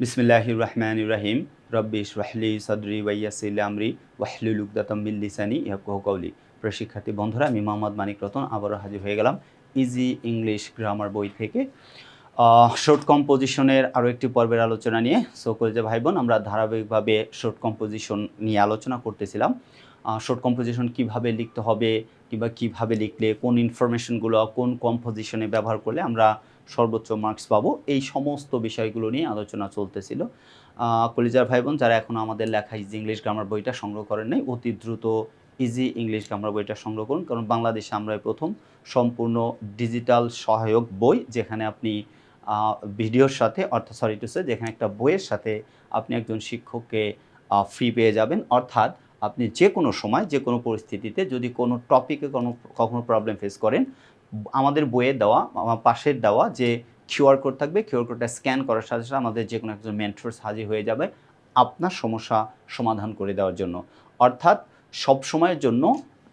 বিসমিল্লাহ রহমান রাহিম রব্বি ইশরাহলি সদরি ওয়াইয়াসিল আমরি ওয়াহলুল উকদাতাম মিন লিসানি ইয়াফকাহু কওলি। প্রিয় শিক্ষার্থী বন্ধুরা, আমি মোহাম্মদ মানিক রতন, আবারও হাজির হয়ে গেলাম ইজি ইংলিশ গ্রামার বই থেকে। শর্ট কম্পোজিশনের আরও একটি পর্বের আলোচনা নিয়ে। কলেজে ভাই বোন আমরা ধারাবাহিকভাবে শর্ট কম্পোজিশন নিয়ে আলোচনা করতেছিলাম। শর্ট কম্পোজিশন কীভাবে লিখতে হবে কিংবা কীভাবে লিখলে, কোন ইনফরমেশনগুলো কোন কম্পোজিশনে ব্যবহার করলে আমরা সর্বোচ্চ মার্কস পাবো। এই সমস্ত বিষয়গুলো নিয়ে আলোচনা চলতেছিল। কলিজার ভাই বোন যারা এখন আমাদের লেখা ইজি ইংলিশ গ্রামার বইটা সংগ্রহ করেন নাই, অতি দ্রুত ইজি ইংলিশ গ্রামার বইটা সংগ্রহ করুন। কারণ বাংলাদেশে আমরা প্রথম সম্পূর্ণ ডিজিটাল সহায়ক বই, যেখানে আপনি ভিডিওর সাথে, অর্থাৎ সরি টু সে যেখানে একটা বইয়ের সাথে আপনি একজন শিক্ষককে ফ্রি পেয়ে যাবেন। অর্থাৎ আপনি যে কোনো সময় যে কোনো পরিস্থিতিতে যদি কোনো টপিকে কোনো, কখনো প্রবলেম ফেস করেন আমাদের বইয়ে দেওয়া পাশের দেওয়া যে কিউআর কোড থাকবে কিউআর কোডটা স্ক্যান করার সাথে সাথে আমাদের যে কোনো একজন মেন্টরস হাজির হয়ে যাবে আপনার সমস্যা সমাধান করে দেওয়ার জন্য। অর্থাৎ সব সময়ের জন্য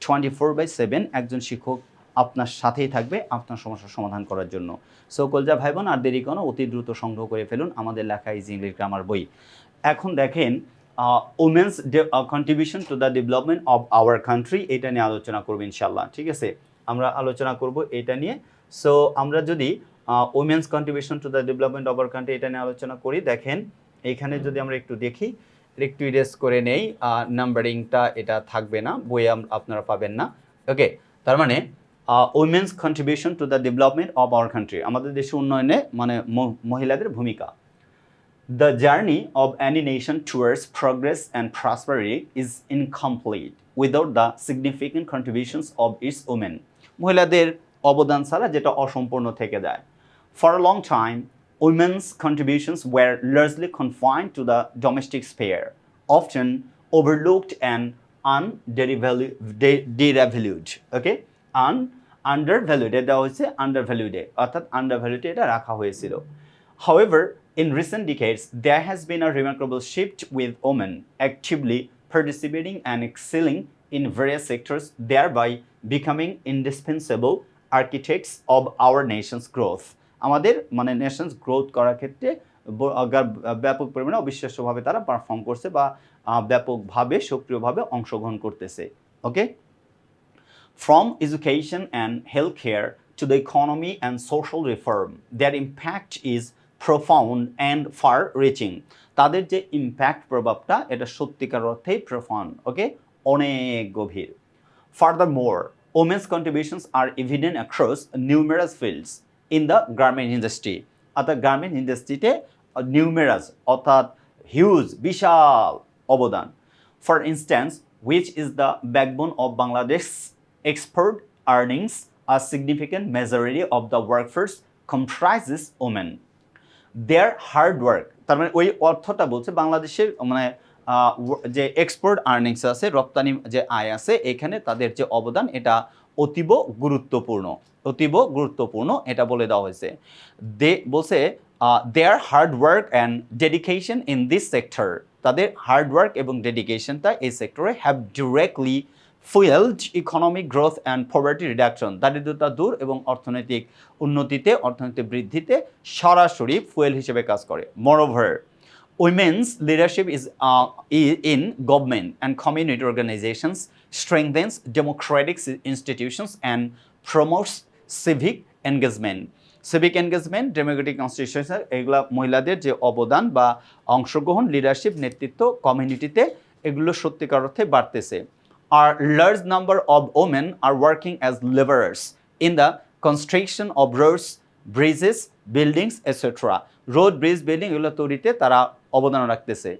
টোয়েন্টি ফোর বাই সেভেন একজন শিক্ষক আপনার সাথেই থাকবে আপনার সমস্যার সমাধান করার জন্য। সো কলজা ভাই বোন আর দেরি কোনো অতি দ্রুত সংগ্রহ করে ফেলুন আমাদের লেখা ইজ ইংলিশ গ্রামার বই। এখন দেখেন women's contribution to the development of our country এটা নিয়ে আলোচনা করব ইনশাল্লাহ ঠিক আছে? আমরা আলোচনা করব এটা নিয়ে। সো আমরা যদি women's contribution to the development of our country এটা নিয়ে আলোচনা করি, দেখেন, এখানে যদি আমরা একটু দেখি একটু ইরেজ করে নেই নাম্বারিংটা এটা থাকবে না বইয়ে আপনারা পাবেন না। ওকে তার মানে women's contribution to the development of our country আমাদের দেশের উন্নয়নে মানে মহিলাদের ভূমিকা। The journey of any nation towards progress and prosperity is incomplete without the significant contributions of its women. মহিলাদের অবদান ছাড়া যেটা অসম্পূর্ণ থেকে যায়। For a long time women's contributions were largely confined to the domestic sphere often overlooked and undervalued okay un undervalued এটা হচ্ছে under ভ্যালুডে অর্থাৎ আন্ডার ভ্যালুডে এটা রাখা হয়েছিল। However, in recent decades, there has been a remarkable shift with women actively participating and excelling in various sectors, thereby becoming indispensable architects of our nation's growth. আমাদের মানে nation's growth করার ক্ষেত্রে ব্যাপক পরিমাণে অবিশ্বাস্যভাবে তারা পারফর্ম করছে বা ব্যাপকভাবে সক্রিয়ভাবে অংশগ্রহণ করতেছে okay from education and health care to the economy and social reform. Their impact is profound and far reaching. তাদের যে ইম্প্যাক্ট প্রভাবটা এটা সত্যিকার অর্থেই প্রফাউন্ড ওকে অনেক গভীর। Furthermore women's contributions are evident across numerous fields in the garment industry অর্থাৎ garment ইন্ডাস্ট্রিতে নিউমেরাস অর্থাৎ হিউজ বিশাল অবদান। For instance which is the backbone of Bangladesh's export earnings, a significant majority of the workforce comprises women. Their hard work, তার মানে ওই অর্থটা বলছে বাংলাদেশের মানে যে এক্সপোর্ট আর্নিংস আছে, রপ্তানি যে আয় আছে, এখানে তাদের যে অবদান, এটা অতীব গুরুত্বপূর্ণ অতীব গুরুত্বপূর্ণ এটা বলে দেওয়া হয়েছে। দে, বলছে their hard work and dedication in this sector তাদের হার্ড ওয়ার্ক এবং ডেডিকেশনটা এই সেক্টরে have directly fuelled economic growth and poverty reduction দারিদ্রতা দূর এবং অর্থনৈতিক উন্নতিতে, অর্থনৈতিক বৃদ্ধিতে সরাসরি ফুয়েল হিসেবে কাজ করে। Moreover women's leadership is in government and community organisations strengthens democratic institutions and promotes civic engagement civic engagement democratic constitution এগুলা মহিলাদের যে অবদান বা অংশগ্রহণ লিডারশিপ নেতৃত্ব কমিউনিটিতে এগুলো সত্যিকার অর্থে বাড়তেছে। আর large number of women are working as labourers in the construction of roads bridges buildings etcetera road bridge building এগুলো তৈরিতে তারা অবদান রাখতেছে।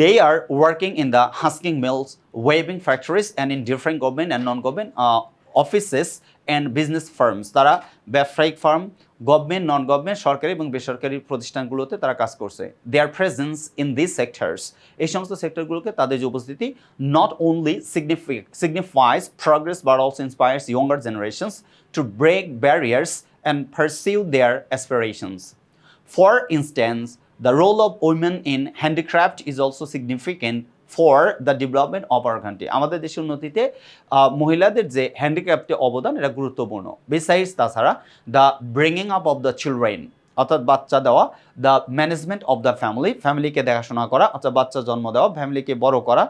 They are working in the husking mills, weaving factories, and in different government and non-government uh, offices and business firms. তারা ব্যবসায়িক firm government non government সরকারি এবং বেসরকারি প্রতিষ্ঠানগুলোতে তারা কাজ করছে। Their presence in this sectors এই সমস্ত সেক্টরগুলোকে তাদের যে উপস্থিতি not only signifies progress but also inspires younger generations to break barriers and pursue their aspirations for instance, the role of women in handicraft is also significant for the development of our country. আমাদের দেশের উন্নতিতে মহিলাদের যে হ্যান্ডিক্রাফটে অবদান, এটা গুরুত্বপূর্ণ। Besides তাছাড়া the bringing up of the children অর্থাৎ বাচ্চা দেওয়া the management of the family ফ্যামিলিকে দেখাশোনা করা, অর্থাৎ বাচ্চা জন্ম দেওয়া ফ্যামিলিকে বড় করা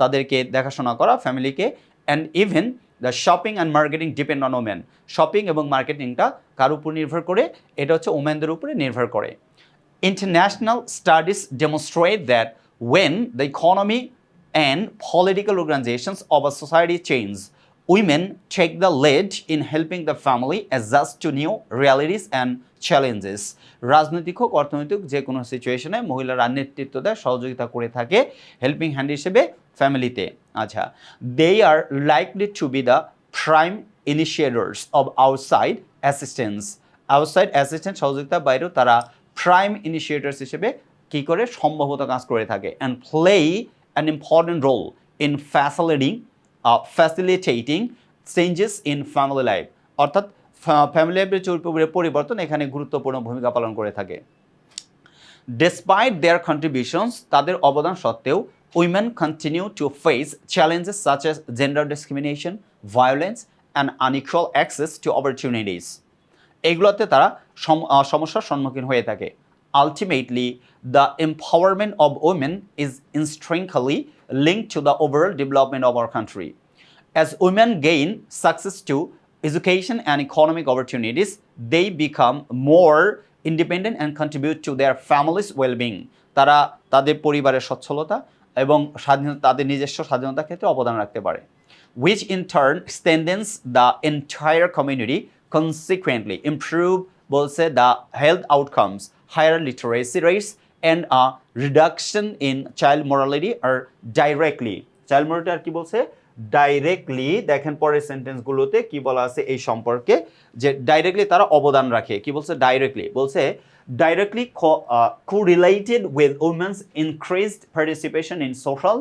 তাদেরকে দেখাশোনা করা ফ্যামিলিকে and even the shopping and marketing depend on women shopping এবং মার্কেটিংটা কার উপর নির্ভর করে? এটা হচ্ছে ওমেনদের উপরে নির্ভর করে। International studies demonstrate that when the economy and political organizations of a society change, women take the lead in helping the family adjust to new realities and challenges. রাজনৈতিক হোক অর্থনৈতিক যে কোনো সিচুয়েশনে মহিলারা নেতৃত্ব দেয় সহযোগিতা করে থাকে হেল্পিং হ্যান্ড হিসেবে ফ্যামিলিতে আচ্ছা they are likely to be the prime initiators of outside assistance outside assistant সহযোগিতার বাইরেও তারা প্রাইম ইনিশিয়েটার্স হিসেবে কী করে সম্ভবত কাজ করে থাকে and play an important role in facilitating facilitating changes in family life অর্থাৎ ফ্যামিলি লাইফের পরিবর্তন এখানে গুরুত্বপূর্ণ ভূমিকা পালন করে থাকে। ডেসপাইট দেয়ার কন্ট্রিবিউশনস তাদের অবদান সত্ত্বেও women continue to face challenges such as gender discrimination violence and unequal access to opportunities এগুলোতে তারা সমস্যার সম্মুখীন হয়ে থাকে। Ultimately the empowerment of women is intrinsically link to the overall development of our country as women gain success to education and economic opportunities they become more independent and contribute to their families wellbeing তারা তাদের পরিবারের সচ্ছলতা এবং স্বাধীনতা তাদের নিজস্ব স্বাধীনতার ক্ষেত্রে অবদান রাখতে পারে। Which in turn strengthens the entire community consequently improve বলছে the health outcomes higher literacy rates and a reduction in child mortality are directly child mortality আর কি বলছে ডাইরেক্টলি দেখেন পরের সেন্টেন্সগুলোতে কি বলা আছে এই সম্পর্কে যে ডাইরেক্টলি তারা অবদান রাখে কি বলছে ডাইরেক্টলি বলছে directly co-related with women's increased participation in social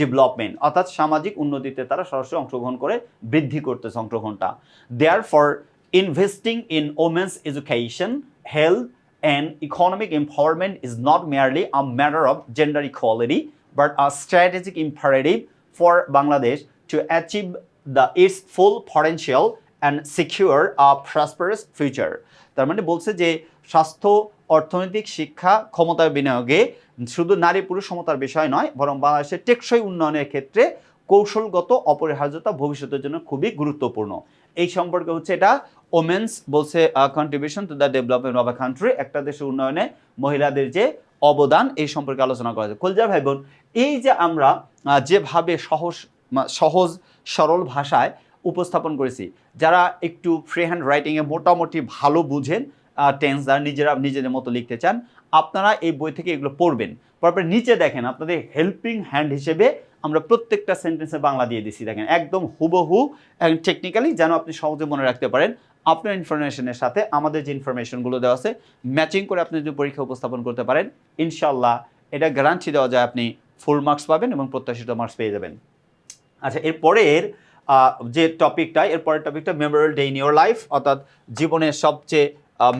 development অর্থাৎ সামাজিক উন্নতিতে তারা সরাসরি অংশগ্রহণ করে বৃদ্ধি করতেছে অংশগ্রহণটা therefore investing in women's education health and economic empowerment is not merely a matter of gender equality, but a strategic imperative for Bangladesh to achieve the, its full potential and secure a prosperous future. তার মানে বলছে যে স্বাস্থ্য অর্থনৈতিক শিক্ষা ক্ষমতার বিনিয়োগে শুধু নারী পুরুষ সমতার বিষয় নয় বরং বাংলাদেশের টেকসই উন্নয়নের ক্ষেত্রে কৌশলগত অপরিহার্যতা ভবিষ্যতের জন্য খুবই গুরুত্বপূর্ণ এই সম্পর্কে হচ্ছে এটা ওমেন্স বলছে contribution to the development of a country একটা দেশের উন্নয়নে মহিলাদের যে অবদান, এই সম্পর্কে আলোচনা করা যায় কলজা ভাই বোন এই যে আমরা যেভাবে সহজ সহজ, সরল ভাষায় উপস্থাপন করেছি, যারা একটু ফ্রি হ্যান্ড রাইটিংয়ে মোটামুটি ভালো বুঝেন টেন্স যারা নিজেরা, নিজেদের মতো লিখতে চান, আপনারা এই বই থেকে এগুলো পড়বেন। পরপর নিচে দেখেন, আপনাদের হেল্পিং হ্যান্ড হিসেবে আমরা প্রত্যেকটা সেন্টেন্সে বাংলা দিয়ে দিছি, দেখেন, একদম হুবহু এবং টেকনিক্যালি যেন আপনি সহজে মনে রাখতে পারেন, আপনার ইনফরমেশনের সাথে আমাদের যে ইনফরমেশনগুলো দেওয়া আছে ম্যাচিং করে আপনি যদি পরীক্ষা উপস্থাপন করতে পারেন ইনশাল্লাহ এটা গ্যারান্টি দেওয়া যায় আপনি ফুল মার্কস পাবেন এবং প্রত্যাশিত মার্কস পেয়ে যাবেন। আচ্ছা এরপরের যে টপিকটা এরপরের টপিকটা memorable day in your life অর্থাৎ জীবনের সবচেয়ে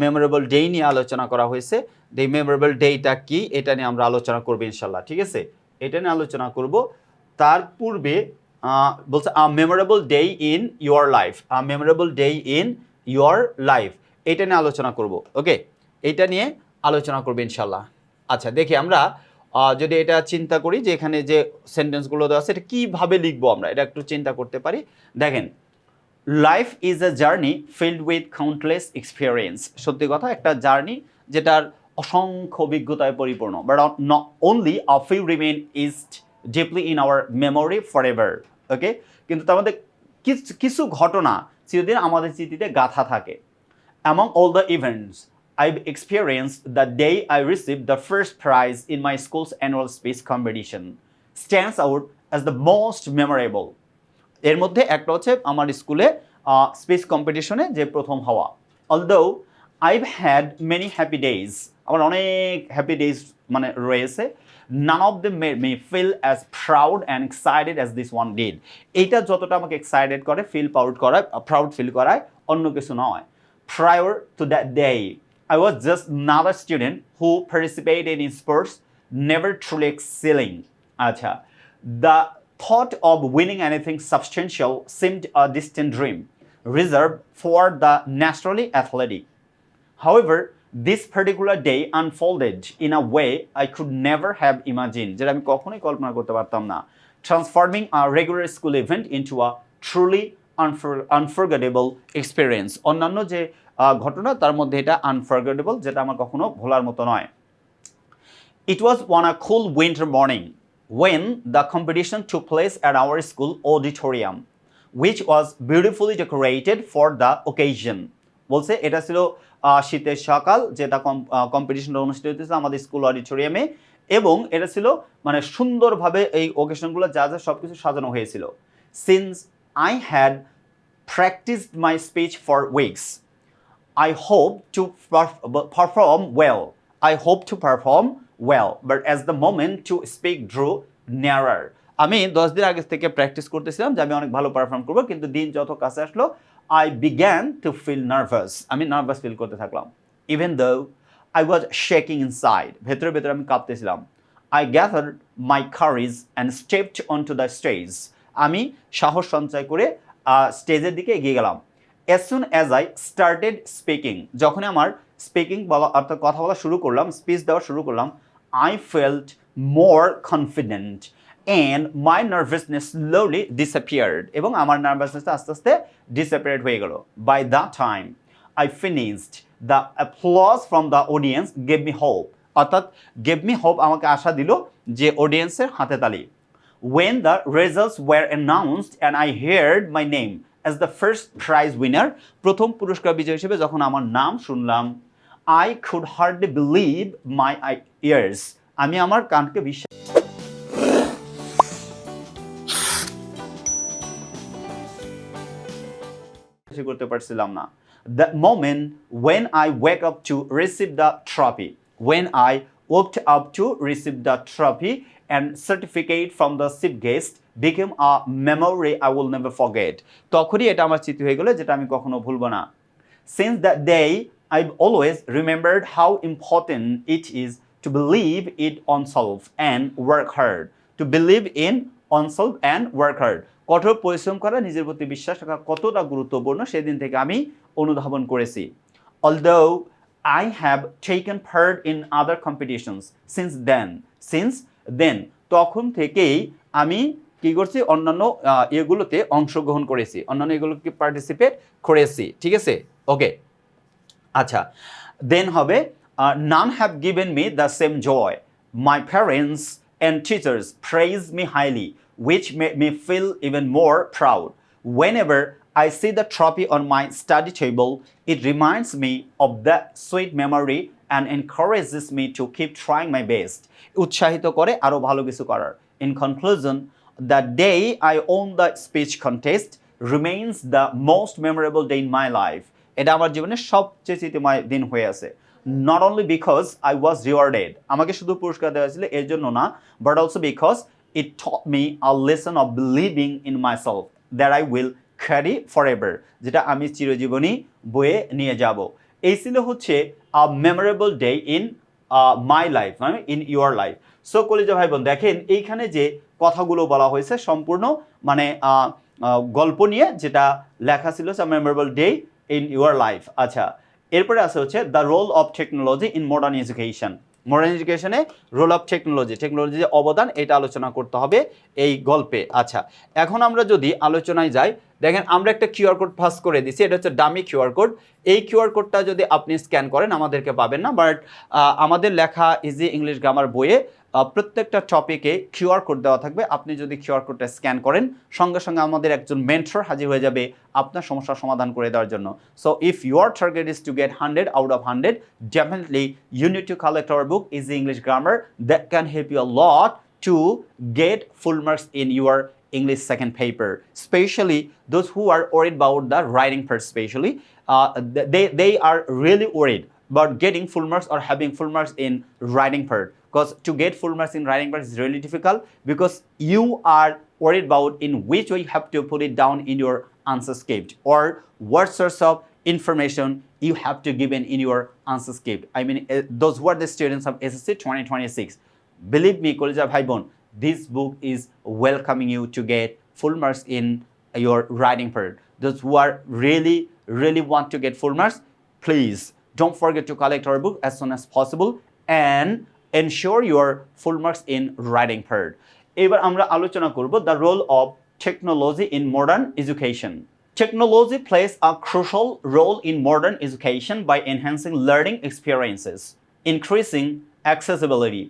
মেমোরেবল ডে নিয়ে আলোচনা করা হয়েছে এই মেমোরেবল ডেটা কি, এটা নিয়ে আমরা আলোচনা করব ইনশাল্লাহ ঠিক আছে? এটা নিয়ে আলোচনা করব তার পূর্বে বলছে a memorable day in your life a memorable day in your life এটা নিয়ে আলোচনা করব, ওকে? এটা নিয়ে আলোচনা করব ইনশাল্লাহ আচ্ছা দেখি আমরা যদি এটা চিন্তা করি যে এখানে যে সেন্টেন্সগুলো দেওয়া আছে, এটা কীভাবে লিখব আমরা? এটা একটু চিন্তা করতে পারি। দেখেন life is a journey filled with countless experience সত্যি কথা, একটা জার্নি যেটার অসংখ্য অভিজ্ঞতায় পরিপূর্ণ but only a few remain is deeply in our memory forever okay কিন্তু তার মধ্যে কিছু ঘটনা চিরদিন আমাদের স্মৃতিতে গাথা থাকে। Among all the events I experience the day I receive the first prize in my school's annual speech competition stands out as the most memorable এর মধ্যে একটা হচ্ছে আমার স্কুলে স্পেস কম্পিটিশনে যে প্রথম হওয়া। Although I had many happy days আমার অনেক হ্যাপি ডেইজ মানে রয়েছে। None of the made me feel as proud and excited as this one did এইটা যতটা আমাকে এক্সাইটেড করে ফিল প্রাউড করায় প্রাউড ফিল করায় অন্য কিছু নয় prior to that day, I was just not student who participated in sports, never truly excelling. Acha. The thought of winning anything substantial seemed a distant dream, reserved for the naturally athletic. However, this particular day unfolded in a way I could never have imagine যেটা আমি কখনোই কল্পনা করতে পারতাম না। Transforming a regular school event into a truly unforgettable experience অন্যান্য যে ঘটনা তার মধ্যে এটা আনফরগেটেবল যেটা আমার কখনো ভোলার মতো নয়। It was on a cool winter morning when the competition took place at our school auditorium, which was beautifully decorated for the occasion. বলছে এটা ছিল শীতের সকাল যেটা কম্পিটিশনটা অনুষ্ঠিত হতেছে আমাদের স্কুল অডিটোরিয়ামে এবং এটা ছিল মানে সুন্দরভাবে এই ওকেশনগুলো যা যা সব কিছু সাজানো হয়েছিল since I had practised my speech for weeks hope to perf- perform well. I hope to perform well, but as the moment to speak drew nearer. আমি দশ দিন আগে থেকে প্র্যাকটিস করতেছিলাম যে আমি অনেক ভালো পারফর্ম করব কিন্তু দিন যত কাছে আসলো I began to feel nervous আমি নার্ভাস ফিল করতে থাকলাম. Even though I was shaking inside ভেতরে ভেতরে আমি কাঁপতেছিলাম। I gather my courage and stepped onto the stage আমি সাহস সঞ্চয় করে স্টেজের দিকে এগিয়ে গেলাম। As soon as I started speaking, যখনই আমার স্পিকিং বলা, অর্থাৎ কথা বলা শুরু করলাম স্পিচ দেওয়া শুরু করলাম, I felt more confident. And my nervousness slowly disappeared এবং আমার নার্ভাসনেসটা আস্তে আস্তে ডিসঅ্যাপিয়ার্ড হয়ে গেল। By the time I finished the applause from the audience gave me hope অর্থাৎ গেভ মি হোপ আমাকে আশা দিল যে অডিয়েন্সের হাতে তালি। When the results were announced and I heard my name as the first prize winner প্রথম পুরস্কার বিজয় হিসেবে যখন আমার নাম শুনলাম I could hardly believe my I ears আমি আমার কানকে বিশ্বাস বিশ্বাসই করতে পারছিলাম না the moment when I wake up to receive the trophy when I woke up to receive the trophy and certificate from the chief guest became a memory I will never forget তখনই এটা আমার স্মৃতি হয়ে গেল যেটা আমি কখনো ভুলবো না since that day I've always remembered how important it is to believe it oneself and work hard to believe in oneself and work hard কঠোর পরিশ্রম করা নিজের প্রতি বিশ্বাস রাখা কতটা গুরুত্বপূর্ণ সেদিন থেকে আমি অনুধাবন করেছি। Although I have taken part in other competitions since then since then তখন থেকেই আমি কি করছি? অন্যান্য আহ, এগুলোতে অংশগ্রহণ করেছি। অন্যান্য এগুলোকে পার্টিসিপেট করেছি? ঠিক আছে? ওকে আচ্ছা। দেন হবে none have given me the same joy my parents and teachers praise me highly which made me feel even more proud Whenever I see the trophy on my study table, it reminds me of that sweet memory and encourages me to keep trying my best. উৎসাহিত করে আরও ভালো কিছু করার In conclusion, the day I won the speech contest remains the most memorable day in my life. এটা আমার জীবনের সবচেয়ে স্মৃতিময় দিন হয়ে আছে not only because I was rewarded আমাকে শুধু পুরস্কার দেওয়া হয়েছিল এর জন্য না but also because me a lesson of believing in myself that I will carry forever যেটা আমি চিরজীবনী বয়ে নিয়ে যাব। এই ছিল হচ্ছে a memorable day in my life মানে ইন ইউর লাইফ সো কলিজা ভাই বোন দেখেন এইখানে যে কথাগুলো বলা হয়েছে সম্পূর্ণ মানে গল্প নিয়ে যেটা লেখা ছিল memorable day in your life আচ্ছা এরপরে আছে হচ্ছে the role of technology in modern education modern এডুকেশনে role of technology টেকনোলজির যে অবদান, এটা আলোচনা করতে হবে এই গল্পে। আচ্ছা এখন আমরা যদি আলোচনায় যাই দেখেন, আমরা একটা কিউআর কোড পাস করে দিছি, এটা হচ্ছে ডামি কিউআর কোড এই কিউআর কোডটা যদি আপনি স্ক্যান করেন, আমাদেরকে পাবেন না বাট আমাদের লেখা ইজি ইংলিশ গ্রামার বইয়ে প্রত্যেকটা টপিকে কিউআর কোড দেওয়া থাকবে। আপনি যদি কিউআর কোডটা স্ক্যান করেন, সঙ্গে সঙ্গে আমাদের একজন মেন্টর হাজির হয়ে যাবে আপনার সমস্যার সমাধান করে দেওয়ার জন্য। So if your target is to get hundred out of hundred definitely you need to collect our book easy English grammar that can help you lot to get full marks in your English second paper, especially those who are worried about the writing part, especially uh, they, they are really worried about getting full marks or having full marks in writing part. Because to get full marks in writing part is really difficult because you are worried about in which way you have to put it down in your answer script or what source of information you have to give in, in your answer script. I mean, uh, those were the students of SSC 2026 believe me kolja bhai bon this book is welcoming you to get full marks in your writing part those who are really really want to get full marks please don't forget to collect our book as soon as possible and ensure your full marks in writing part. এবার আমরা আলোচনা করব the role of technology in modern education Technology plays a crucial role in modern education by enhancing learning experiences, increasing accessibility,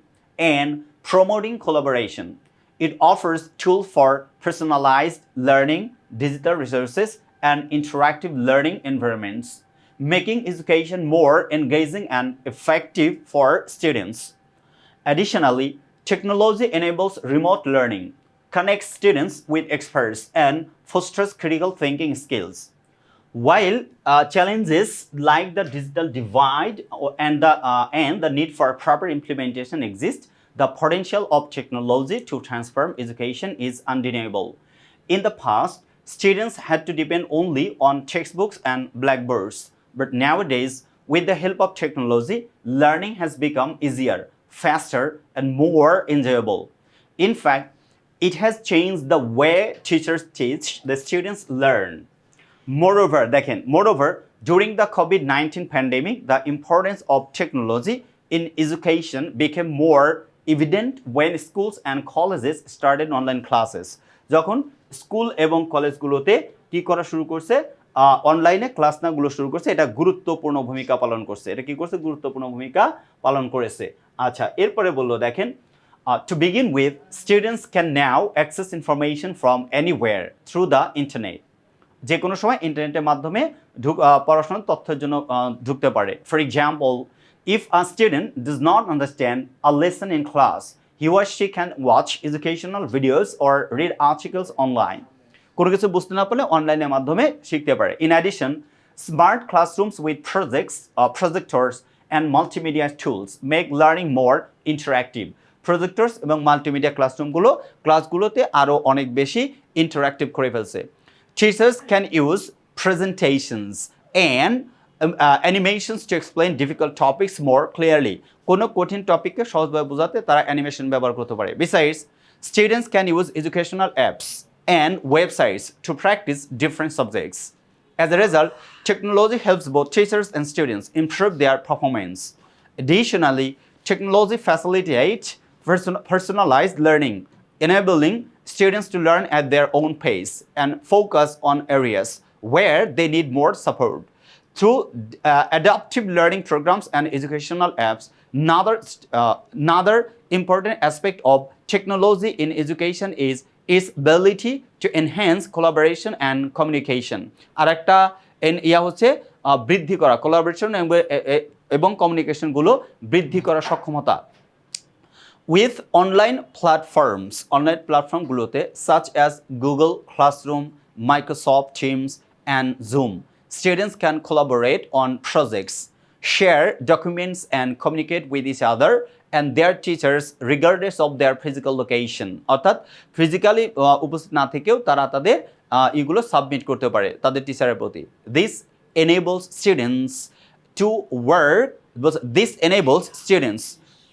and promoting collaboration. It offers tools for personalized learning, digital resources, and interactive learning environments, making education more engaging and effective for students. Additionally, technology enables remote learning, connects students with experts, and fosters critical thinking skills. While uh, challenges like the digital divide and the, uh, and the need for proper implementation exist, the potential of technology to transform education is undeniable. In the past, students had to depend only on textbooks and blackboards, but nowadays, with the help of technology, learning has become easier, faster, and more enjoyable. In fact, it has changed the way teachers teach, the students learn. Moreover, দেখেন, moreover, during the COVID 19 pandemic, the importance of technology in education became more evident when schools and colleges started online classes. যখন school এবং কলেজগুলোতে কি করা শুরু করছে? অনলাইনে class নাগুলো শুরু করছে। এটা গুরুত্বপূর্ণ ভূমিকা পালন করছে। এটা কি করছে? গুরুত্বপূর্ণ ভূমিকা পালন করেছে। আচ্ছা এরপরে বলল, দেখেন to begin with students can now access information from anywhere through the internet যে কোনো সময় ইন্টারনেটের মাধ্যমে ঢুক পড়াশোনার তথ্যের জন্য ঢুকতে পারে। For example if a student does not understand a lesson in class he was she can watch educational videos or read articles online কোনো কিছু বুঝতে না পারলে অনলাইনের মাধ্যমে শিখতে পারে। In addition smart classrooms with projects projectors and multimedia tools make learning more interactive projectors এবং মাল্টিমিডিয়া ক্লাসরুমগুলো ক্লাসগুলোতে আরও অনেক বেশি ইন্টারাক্টিভ করে ফেলছে। Teachers can use presentations and um, uh, animations to explain difficult topics more clearly. কোনো কঠিন টপিককে সহজভাবে বোঝাতে তারা অ্যানিমেশন ব্যবহার করতে পারে Besides, students can use educational apps and websites to practice different subjects. As a result, technology helps both teachers and students improve their performance. Additionally, technology facilitates personalized learning, enabling students to learn at their own pace and focus on areas where they need more support. Through uh, adaptive learning programs and educational apps, another, uh, another important aspect of technology in education is its ability to enhance collaboration and communication. আর একটা ইয়া হচ্ছে বৃদ্ধি করা collaboration এবং কমিউনিকেশনগুলো বৃদ্ধি করার সক্ষমতা with online platforms online প্ল্যাটফর্মগুলোতে such as Google Classroom, Microsoft Teams, and Zoom, students can collaborate on projects, share documents, and communicate with each other and their teachers regardless of their physical location. অর্থাৎ physically উপস্থিত না থেকেও তারা তাদের আহ, এগুলো submit করতে পারে তাদের টিচারের প্রতি this enables students to work this enables students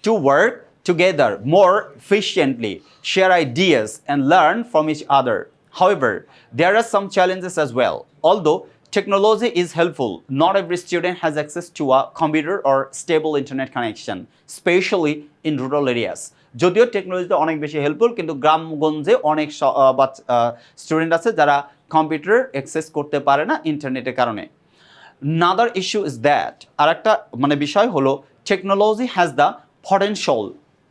to work together more efficiently, share ideas, and learn from each other. However, there are some challenges as well. Although technology is helpful, not every student has access to a computer or stable internet connection, especially in rural areas. যদিও টেকনোলজিতে অনেক বেশি helpful কিন্তু গ্রামগঞ্জে অনেক student আছে যারা computer access করতে পারে না ইন্টারনেটের কারণে another issue is that আর একটা মানে বিষয় হলো technology has the potential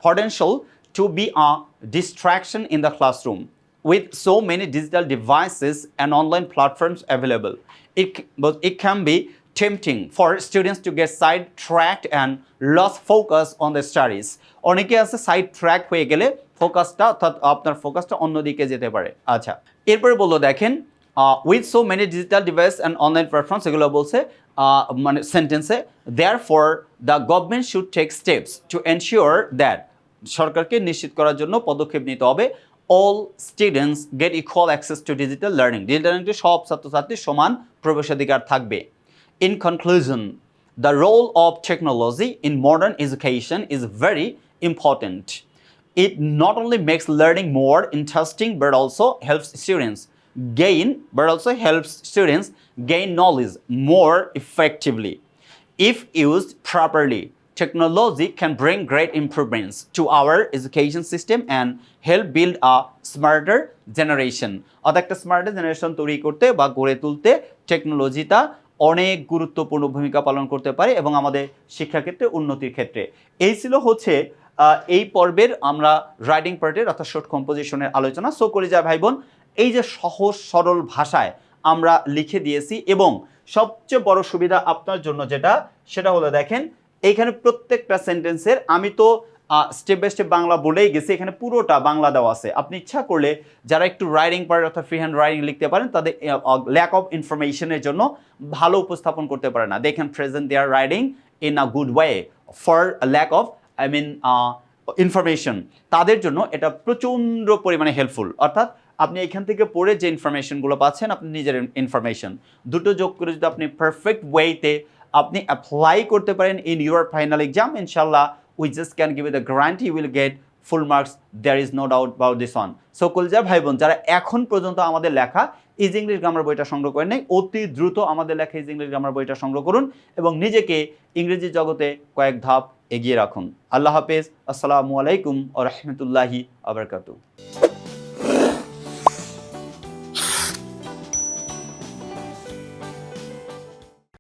potential to be a distraction in the classroom with so many digital devices and online platforms available. It, but it can be tempting for students to get sidetracked and lost focus on their studies. অনেকে আছে side track হয়ে গেলে ফোকাসটা অর্থাৎ আপনার ফোকাসটা অন্যদিকে যেতে পারে। আচ্ছা এরপরে বলল দেখেন with so many digital device and online platforms এগুলো বলছে মানে সেন্টেন্সে therefore the government should take steps to ensure that সরকারকে নিশ্চিত করার জন্য পদক্ষেপ নিতে হবে। All students get equal access to digital learning digital লার্নিংয়ে সব ছাত্রছাত্রীর সমান প্রবেশাধিকার থাকবে In conclusion, the role of technology in modern education is very important. It not only makes learning more interesting but also helps students gain but also helps students gain knowledge more effectively. if used properly technology can bring great improvements to our education system and help build a smarter generation. অর্থাৎ একটা smarter generation তৈরি করতে বা গড়ে তুলতে টেকনোলজিটা অনেক গুরুত্বপূর্ণ ভূমিকা পালন করতে পারে এবং আমাদের শিক্ষাক্ষেত্রে উন্নতির ক্ষেত্রে। এই ছিল হচ্ছে এই পর্বের আমরা রাইডিং পার্টের অর্থাৎ শর্ট কম্পোজিশনের আলোচনা। সো করে যায় ভাই বোন এই যে সহজ, সরল ভাষায় আমরা লিখে দিয়েছি এবং সবচেয়ে বড় সুবিধা আপনার জন্য যেটা, সেটা হলো দেখেন এইখানে প্রত্যেকটা সেন্টেন্সের আমি তো স্টেপ বাই স্টেপ বাংলা বলেই গেছি, এখানে পুরোটা বাংলা দেওয়া আছে। আপনি ইচ্ছা করলে যারা একটু রাইডিং পারেন অর্থাৎ ফ্রি হ্যান্ড রাইডিং লিখতে পারেন, তাদের ল্যাক অফ ইনফরমেশনের জন্য ভালো উপস্থাপন করতে পারে না। They can present their writing in a good way for lack of I mean information তাদের জন্য এটা প্রচণ্ড পরিমাণে হেল্পফুল অর্থাৎ আপনি এখান থেকে পড়ে যে ইনফরমেশনগুলো পাচ্ছেন, আপনি নিজের ইনফরমেশন দুটো যোগ করে যদি আপনি পারফেক্ট ওয়েতে আপনি অ্যাপ্লাই করতে পারেন ইন ইউর ফাইনাল এক্সাম ইনশাল্লাহ we just can give you the guarantee will get full marks there is no doubt about this on so কলজা ভাই বোন যারা এখন পর্যন্ত আমাদের লেখা ইজ ইংলিশ গ্রামার বইটা সংগ্রহ করেন নাই, অতি দ্রুত আমাদের লেখা ইজ ইংলিশ গ্রামার বইটা সংগ্রহ করুন এবং নিজেকে ইংরেজি জগতে কয়েক ধাপ এগিয়ে রাখুন। আল্লাহ হাফেজ, আসসালামু আলাইকুম ও রহমতুল্লাহি আবরকাতু